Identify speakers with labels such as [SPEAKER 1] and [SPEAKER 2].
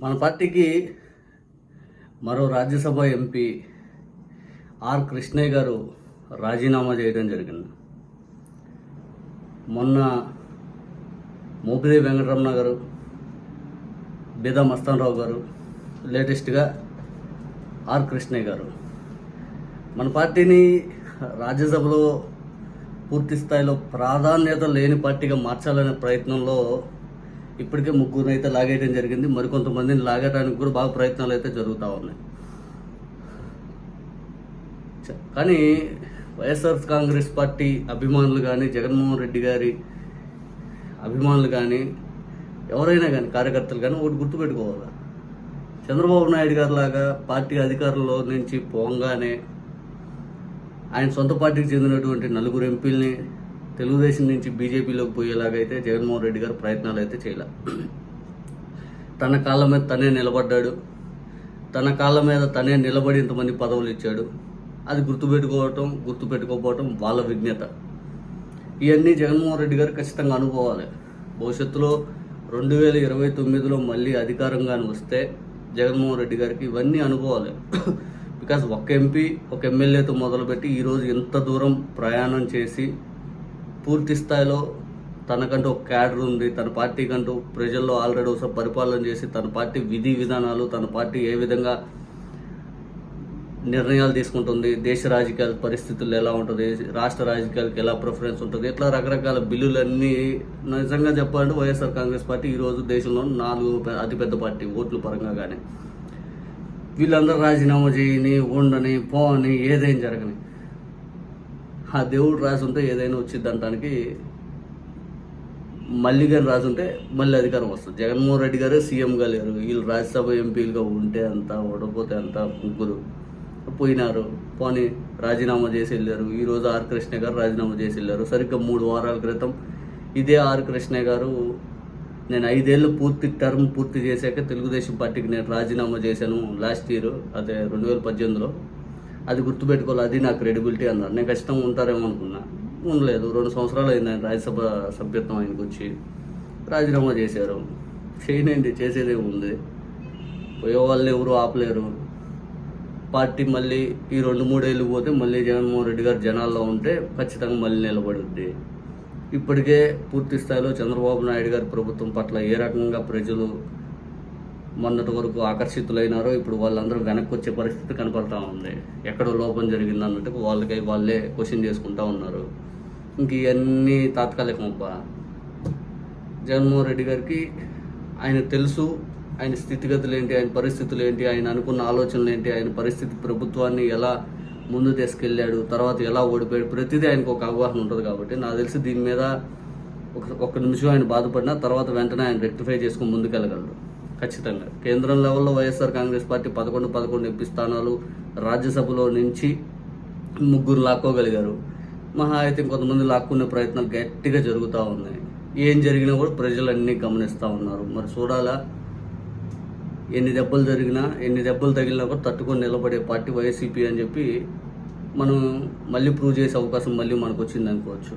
[SPEAKER 1] మన పార్టీకి మరో రాజ్యసభ ఎంపీ ఆర్ కృష్ణయ్య గారు రాజీనామా చేయడం జరిగింది. మొన్న మోపిదేవి వెంకటరమణ గారు బీదా మస్తానరావు గారు లేటెస్ట్గా ఆర్ కృష్ణయ్య గారు. మన పార్టీని రాజ్యసభలో పూర్తి స్థాయిలో ప్రాధాన్యత లేని పార్టీగా మార్చాలనే ప్రయత్నంలో ఇప్పటికే ముగ్గురు అయితే లాగేయడం జరిగింది. మరికొంతమందిని లాగేయడానికి కూడా బాగా ప్రయత్నాలు అయితే జరుగుతూ ఉన్నాయి. చ- కానీ వైఎస్ఆర్ కాంగ్రెస్ పార్టీ అభిమానులు కానీ జగన్మోహన్ రెడ్డి గారి అభిమానులు కానీ ఎవరైనా కానీ కార్యకర్తలు కానీ ఒకటి గుర్తుపెట్టుకోవాలి? చంద్రబాబు నాయుడు గారు లాగా పార్టీ అధికారంలో నుంచి పోగానే ఆయన సొంత పార్టీకి చెందినటువంటి నలుగురు ఎంపీల్ని తెలుగుదేశం నుంచి బీజేపీలోకి పోయేలాగైతే జగన్మోహన్ రెడ్డి గారు ప్రయత్నాలు అయితే చేయలే. తన కాళ్ళ మీద తనే నిలబడ్డాడు. తన కాళ్ళ మీద తనే నిలబడి ఇంతమంది పదవులు ఇచ్చాడు. అది గుర్తుపెట్టుకోవటం గుర్తుపెట్టుకోకపోవటం వాళ్ళ విజ్ఞత. ఇవన్నీ జగన్మోహన్ రెడ్డి గారు ఖచ్చితంగా అనుకోవాలి భవిష్యత్తులో రెండు వేల ఇరవై తొమ్మిదిలో మళ్ళీ అధికారంగాని వస్తే జగన్మోహన్ రెడ్డి గారికి ఇవన్నీ అనుకోవాలి బికాజ్ ఒక ఎంపీ ఒక ఎమ్మెల్యేతో మొదలుపెట్టి ఈరోజు ఎంత దూరం ప్రయాణం చేసి పూర్తి స్థాయిలో తనకంటూ ఒక క్యాడర్ ఉంది తన పార్టీ కంటూ ప్రజల్లో ఆల్రెడీ ఒకసారి పరిపాలన చేసి తన పార్టీ విధి విధానాలు తన పార్టీ ఏ విధంగా నిర్ణయాలు తీసుకుంటుంది దేశ రాజకీయాల పరిస్థితులు ఎలా ఉంటుంది రాష్ట్ర రాజకీయాలకు ఎలా ప్రిఫరెన్స్ ఉంటుంది ఇట్లా రకరకాల బిల్లులన్నీ నిజంగా చెప్పాలంటే వైఎస్ఆర్ కాంగ్రెస్ పార్టీ ఈరోజు దేశంలో నాలుగు అతిపెద్ద పార్టీ ఓట్ల పరంగా కానీ వీళ్ళందరూ రాజీనామా చేయని ఉండని పోని ఏదైనా జరగని. ఆ దేవుడు రాసి ఉంటే ఏదైనా వచ్చింది అనడానికి మళ్ళీ కానీ రాసి ఉంటే మళ్ళీ అధికారం వస్తుంది. జగన్మోహన్ రెడ్డి గారే సీఎంగా లేరు. వీళ్ళు రాజ్యసభ ఎంపీలుగా ఉంటే అంత ఓడపోతే అంత ముగ్గురు పోయినారు. పోనీ రాజీనామా చేసి వెళ్ళారు. ఈరోజు ఆర్ కృష్ణ గారు రాజీనామా చేసి వెళ్ళారు. సరిగ్గా మూడు వారాల క్రితం ఇదే ఆర్ కృష్ణ గారు నేను ఐదేళ్ళు పూర్తి టర్మ్ పూర్తి చేశాక తెలుగుదేశం పార్టీకి నేను రాజీనామా చేశాను లాస్ట్ ఇయర్ అదే రెండు వేల పద్దెనిమిదిలో. అది గుర్తుపెట్టుకోవాలి అది నా క్రెడిబిలిటీ అన్నారు. నేను ఖచ్చితంగా ఉంటారేమో అనుకున్నా. ఉండలేదు. రెండు సంవత్సరాలు అయింది ఆయన రాజ్యసభ సభ్యత్వం ఆయనకు వచ్చి. రాజీనామా చేశారు. చేయనండి చేసేదే ఉంది. పోయే వాళ్ళు ఎవరు ఆపలేరు. పార్టీ మళ్ళీ ఈ రెండు మూడేళ్ళు పోతే మళ్ళీ జగన్మోహన్ రెడ్డి గారు జనాల్లో ఉంటే ఖచ్చితంగా మళ్ళీ నిలబడుద్ది. ఇప్పటికే పూర్తి స్థాయిలో చంద్రబాబు నాయుడు గారి ప్రభుత్వం పట్ల ఏ రకంగా ప్రజలు మొన్నటి వరకు ఆకర్షితులైనారో ఇప్పుడు వాళ్ళందరూ వెనక్కి వచ్చే పరిస్థితి కనపడతా ఉంది. ఎక్కడో లోపం జరిగింది అన్నట్టు వాళ్ళకై వాళ్ళే క్వశ్చన్ చేసుకుంటా ఉన్నారు. ఇంక ఇవన్నీ తాత్కాలికం అబ్బా జగన్మోహన్ రెడ్డి గారికి ఆయన తెలుసు ఆయన స్థితిగతులు ఏంటి ఆయన పరిస్థితులు ఏంటి ఆయన అనుకున్న ఆలోచనలు ఏంటి ఆయన పరిస్థితి ప్రభుత్వాన్ని ఎలా ముందు తీసుకెళ్ళాడు తర్వాత ఎలా ఓడిపోయాడు ప్రతిదీ ఆయనకు ఒక అవగాహన ఉంటుంది కాబట్టి నాకు తెలిసి దీని మీద ఒక ఒక్క నిమిషం ఆయన బాధపడినా తర్వాత వెంటనే ఆయన రెక్టిఫై చేసుకుని ముందుకెళ్ళగలడు. ఖచ్చితంగా. కేంద్రం లెవెల్లో వైఎస్ఆర్ కాంగ్రెస్ పార్టీ పదకొండు పదకొండు ఎంపీ స్థానాలు రాజ్యసభలో నుంచి ముగ్గురు లాక్కోగలిగారు. మహా అయితే కొంతమంది లాక్కునే ప్రయత్నాలు గట్టిగా జరుగుతూ ఉన్నాయి. ఏం జరిగినా కూడా ప్రజలన్నీ గమనిస్తూ ఉన్నారు. మరి చూడాలా? ఎన్ని దెబ్బలు జరిగినా ఎన్ని దెబ్బలు తగిలినా కూడా తట్టుకొని నిలబడే పార్టీ వైసీపీ అని చెప్పి మనం మళ్ళీ ప్రూవ్ చేసే అవకాశం మళ్ళీ మనకు వచ్చింది అనుకోవచ్చు